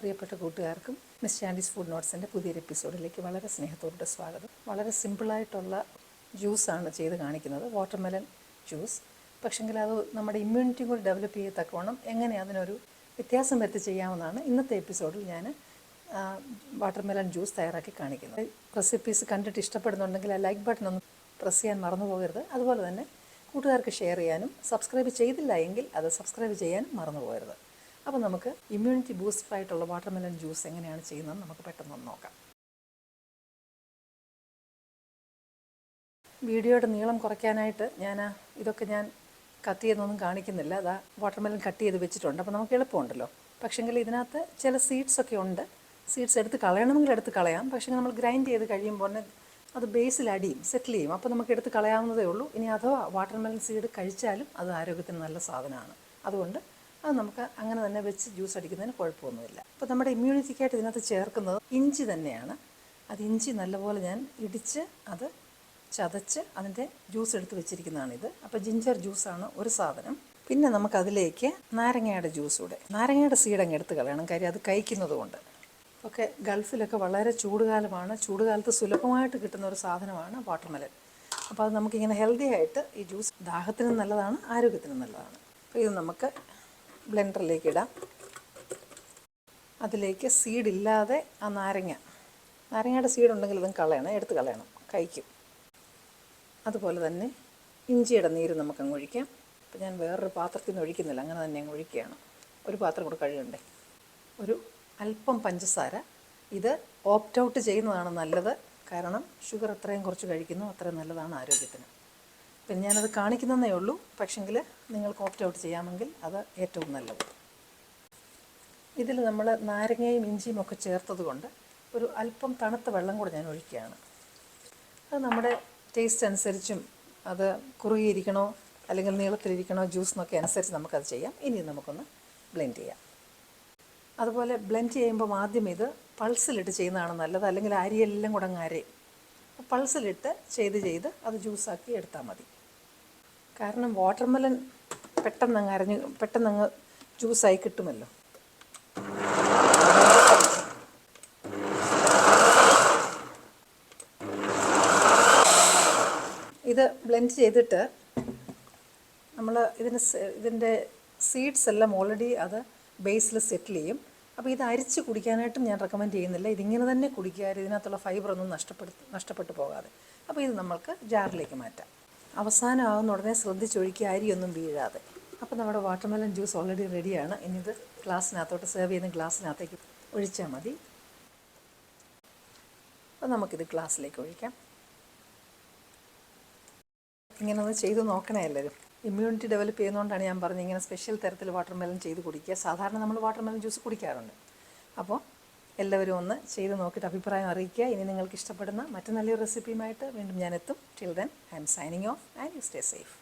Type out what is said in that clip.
പ്രിയപ്പെട്ട കൂട്ടുകാർക്കും miss ചാൻഡീസ് food നോട്ട്സിന്റെ പുതിയൊരു എപ്പിസോഡിലേക്ക് വളരെ സ്നേഹത്തോടെ സ്വാഗതം. വളരെ സിമ്പിളായിട്ടുള്ള ജ്യൂസാണ് ചെയ്ത് കാണിക്കുന്നത് വാട്ടർമെലൺ ജ്യൂസ്. പക്ഷെങ്കിൽ അത് നമ്മുടെ ഇമ്മ്യൂണിറ്റി കൂടി ഡെവലപ്പ് ചെയ്യത്തക്കവണ്ണം എങ്ങനെ അതിനൊരു വ്യത്യാസം വരുത്തി ചെയ്യാമെന്നാണ് ഇന്നത്തെ എപ്പിസോഡിൽ ഞാൻ വാട്ടർമെലൺ ജ്യൂസ് തയ്യാറാക്കി കാണിക്കുന്നത്. റെസിപ്പീസ് കണ്ടിട്ട് ഇഷ്ടപ്പെടുന്നുണ്ടെങ്കിൽ ആ ലൈക്ക് ബട്ടൺ ഒന്ന് പ്രസ് ചെയ്യാൻ മറന്നു പോകരുത്. അതുപോലെ തന്നെ കൂട്ടുകാർക്ക് ഷെയർ ചെയ്യാനും സബ്സ്ക്രൈബ് ചെയ്തില്ല എങ്കിൽ അത് സബ്സ്ക്രൈബ് ചെയ്യാനും മറന്നു പോകരുത്. അപ്പോൾ നമുക്ക് ഇമ്മ്യൂണിറ്റി ബൂസ്റ്റർ ആയിട്ടുള്ള വാട്ടർമെലൺ ജ്യൂസ് എങ്ങനെയാണ് ചെയ്യുന്നത് നമുക്ക് പെട്ടെന്ന് നോക്കാം. വീഡിയോയുടെ നീളം കുറയ്ക്കാനായിട്ട് ഞാൻ ഇതൊക്കെ ഞാൻ കട്ട് ചെയ്തൊന്നും കാണിക്കുന്നില്ല. അതാ വാട്ടർമെലൻ കട്ട് ചെയ്ത് വെച്ചിട്ടുണ്ട്. അപ്പോൾ നമുക്ക് എളുപ്പമുണ്ടല്ലോ. പക്ഷേങ്കിൽ ഇതിനകത്ത് ചില സീഡ്സൊക്കെ ഉണ്ട്. സീഡ്സ് എടുത്ത് കളയണമെങ്കിൽ എടുത്ത് കളയാം. പക്ഷേ നമ്മൾ ഗ്രൈൻഡ് ചെയ്ത് കഴിയുമ്പോൾ അത് ബേസിൽ അടിയും സെറ്റിൽ ചെയ്യും. അപ്പോൾ നമുക്ക് എടുത്ത് കളയാവുന്നതേ ഉള്ളൂ. ഇനി അഥവാ വാട്ടർമെലൻ സീഡ് കഴിച്ചാലും അത് ആരോഗ്യത്തിന് നല്ല സാധനമാണ്. അതുകൊണ്ട് അത് നമുക്ക് അങ്ങനെ തന്നെ വെച്ച് ജ്യൂസ് അടിക്കുന്നതിന് കുഴപ്പമൊന്നുമില്ല. അപ്പോൾ നമ്മുടെ ഇമ്മ്യൂണിറ്റിക്കായിട്ട് ഇതിനകത്ത് ചേർക്കുന്നത് ഇഞ്ചി തന്നെയാണ്. അത് ഇഞ്ചി നല്ലപോലെ ഞാൻ ഇടിച്ച് അത് ചതച്ച് അതിന്റെ ജ്യൂസ് എടുത്ത് വെച്ചിരിക്കുന്നതാണിത്. അപ്പോൾ ജിഞ്ചർ ജ്യൂസാണ് ഒരു സാധനം. പിന്നെ നമുക്കതിലേക്ക് നാരങ്ങയുടെ ജ്യൂസ് കൂടെ. നാരങ്ങയുടെ സീഡ് അങ്ങ് എടുത്ത് കളയണം. കാര്യം അത് കഴിക്കുന്നത് കൊണ്ട്. ഒക്കെ ഗൾഫിലൊക്കെ വളരെ ചൂടുകാലമാണ്. ചൂടുകാലത്ത് സുലഭമായിട്ട് കിട്ടുന്ന ഒരു സാധനമാണ് വാട്ടർമെലൻ അപ്പോൾ അത് നമുക്കിങ്ങനെ ഹെൽത്തി ആയിട്ട് ഈ ജ്യൂസ് ദാഹത്തിനും നല്ലതാണ് ആരോഗ്യത്തിനും നല്ലതാണ്. അപ്പോൾ ഇത് നമുക്ക് ബ്ലെൻഡറിലേക്ക് ഇടാം. അതിലേക്ക് സീഡില്ലാതെ ആ നാരങ്ങ. നാരങ്ങയുടെ സീഡ് ഉണ്ടെങ്കിൽ ഇതും കളയണം എടുത്ത് കളയണം കഴിക്കും. അതുപോലെ തന്നെ ഇഞ്ചിയുടെ നീര് നമുക്ക് അങ്ങ് ഒഴിക്കാം. അപ്പം ഞാൻ വേറൊരു പാത്രത്തിൽ നിന്ന് ഒഴിക്കുന്നില്ല അങ്ങനെ തന്നെ അങ്ങ് ഒഴിക്കുകയാണ്. ഒരു പാത്രം കൂടെ കഴിയണ്ടേ ഒരു അല്പം പഞ്ചസാര. ഇത് ഓപ്റ്റ് ഔട്ട് ചെയ്യുന്നതാണ് നല്ലത്. കാരണം ഷുഗർ എത്രയും കുറച്ച് കഴിക്കുന്നു അത്രയും നല്ലതാണ് ആരോഗ്യത്തിന്. പിന്നെ ഞാനത് കാണിക്കുന്നതേ ഉള്ളൂ. പക്ഷെങ്കിൽ നിങ്ങൾക്ക് ഓപ്റ്റ് ഔട്ട് ചെയ്യാമെങ്കിൽ അത് ഏറ്റവും നല്ലത്. ഇതിൽ നമ്മൾ നാരങ്ങയും ഇഞ്ചിയും ഒക്കെ ചേർത്തത് കൊണ്ട് ഒരു അല്പം തണുത്ത വെള്ളം കൂടെ ഞാൻ ഒഴിക്കുകയാണ്. അത് നമ്മുടെ ടേസ്റ്റ് അനുസരിച്ചും അത് കുറുകിയിരിക്കണോ അല്ലെങ്കിൽ നീളത്തിലിരിക്കണോ ജ്യൂസ് എന്നൊക്കെ അനുസരിച്ച് നമുക്കത് ചെയ്യാം. ഇനി നമുക്കൊന്ന് ബ്ലെൻഡ് ചെയ്യാം. അതുപോലെ ബ്ലെൻഡ് ചെയ്യുമ്പോൾ ആദ്യം ഇത് പൾസിലിട്ട് ചെയ്യുന്നതാണ് നല്ലത്. അല്ലെങ്കിൽ അരിയെല്ലാം കൂടെ അങ്ങ് അരയും. പൾസിലിട്ട് ചെയ്ത് ചെയ്ത് അത് ജ്യൂസാക്കി എടുത്താൽ മതി. കാരണം വാട്ടർമെലൻ പെട്ടെന്ന് അങ്ങ് അരഞ്ഞ് പെട്ടെന്ന് അങ്ങ് ജ്യൂസായി കിട്ടുമല്ലോ. ഇത് ബ്ലെൻഡ് ചെയ്തിട്ട് നമ്മൾ ഇതിന് ഇതിന്റെ സീഡ്സ് എല്ലാം ഓൾറെഡി അത് ബേസിൽ സെറ്റിൽ ചെയ്യും. അപ്പോൾ ഇത് അരിച്ച് കുടിക്കാനായിട്ടും ഞാൻ റെക്കമെൻഡ് ചെയ്യുന്നില്ല. ഇതിങ്ങനെ തന്നെ കുടിക്കുക ഇതിനകത്തുള്ള ഫൈബറൊന്നും നഷ്ടപ്പെടു നഷ്ടപ്പെട്ടു പോകാതെ. അപ്പോൾ ഇത് നമ്മൾക്ക് ജാറിലേക്ക് മാറ്റാം. അവസാനം ആകുന്ന ഉടനെ ശ്രദ്ധിച്ചൊഴിക്കുക അരിയൊന്നും വീഴാതെ. അപ്പോൾ നമ്മുടെ വാട്ടർമെലൻ ജ്യൂസ് ഓൾറെഡി റെഡിയാണ്. ഇനി ഇത് ഗ്ലാസ്സിനകത്തോട്ട് സെർവ് ചെയ്യുന്ന ഗ്ലാസ്സിനകത്തേക്ക് ഒഴിച്ചാൽ മതി. അപ്പോൾ നമുക്കിത് ഗ്ലാസ്സിലേക്ക് ഒഴിക്കാം. ഇങ്ങനെ ഒന്ന് ചെയ്ത് നോക്കണേ എല്ലാവരും ഇമ്മ്യൂണിറ്റി ഡെവലപ്പ് ചെയ്യുന്നതുകൊണ്ടാണ് ഞാൻ പറഞ്ഞത് ഇങ്ങനെ സ്പെഷ്യൽ തരത്തിൽ വാട്ടർമെലൻ ചെയ്ത് കുടിക്കുക. സാധാരണ നമ്മൾ വാട്ടർമെലൻ ജ്യൂസ് കുടിക്കാറുണ്ട്. അപ്പോൾ എല്ലാവരും ഒന്ന് ചെയ്ത് നോക്കിയിട്ട് അഭിപ്രായം അറിയിക്കുക. ഇനി നിങ്ങൾക്ക് ഇഷ്ടപ്പെടുന്ന മറ്റു നല്ലൊരു റെസിപ്പിയുമായിട്ട് വീണ്ടും ഞാനെത്തും till then I'm signing off and you stay safe